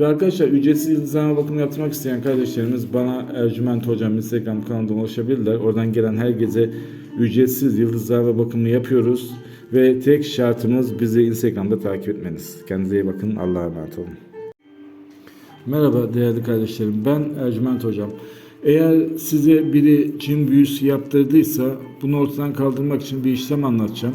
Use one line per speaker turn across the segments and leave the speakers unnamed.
Ve arkadaşlar ücretsiz yıldızlama bakımı yaptırmak isteyen kardeşlerimiz bana Ercüment Hocam Instagram kanalından ulaşabilirler. Oradan gelen herkese ücretsiz yıldızlama bakımı yapıyoruz. Ve tek şartımız bizi Instagram'da takip etmeniz. Kendinize iyi bakın. Allah'a emanet olun. Merhaba değerli kardeşlerim. Ben Ercüment Hocam. Eğer size biri cin büyüsü yaptırdıysa bunu ortadan kaldırmak için bir işlem anlatacağım.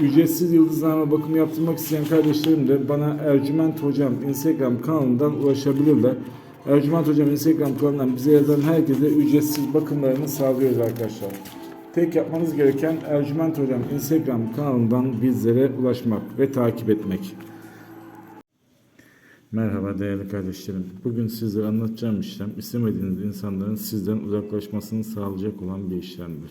ücretsiz yıldızlama bakımı yaptırmak isteyen kardeşlerim de bana Ercüment Hocam Instagram kanalından ulaşabilirler. Ercüment Hocam Instagram kanalından bize yazan herkese ücretsiz bakımlarını sağlıyoruz arkadaşlar. Tek yapmanız gereken Ercüment Hocam Instagram kanalından bizlere ulaşmak ve takip etmek. Merhaba değerli kardeşlerim. Bugün sizlere anlatacağım işlem istemediğiniz insanların sizden uzaklaşmasını sağlayacak olan bir işlemdir.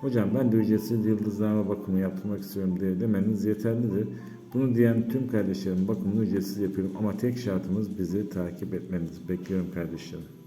Hocam ben de ücretsiz yıldızlama bakımı yaptırmak istiyorum diye demeniz yeterlidir. Bunu diyen tüm kardeşlerim bakımını ücretsiz yapıyorum ama tek şartımız bizi takip etmeniz. Bekliyorum kardeşlerim.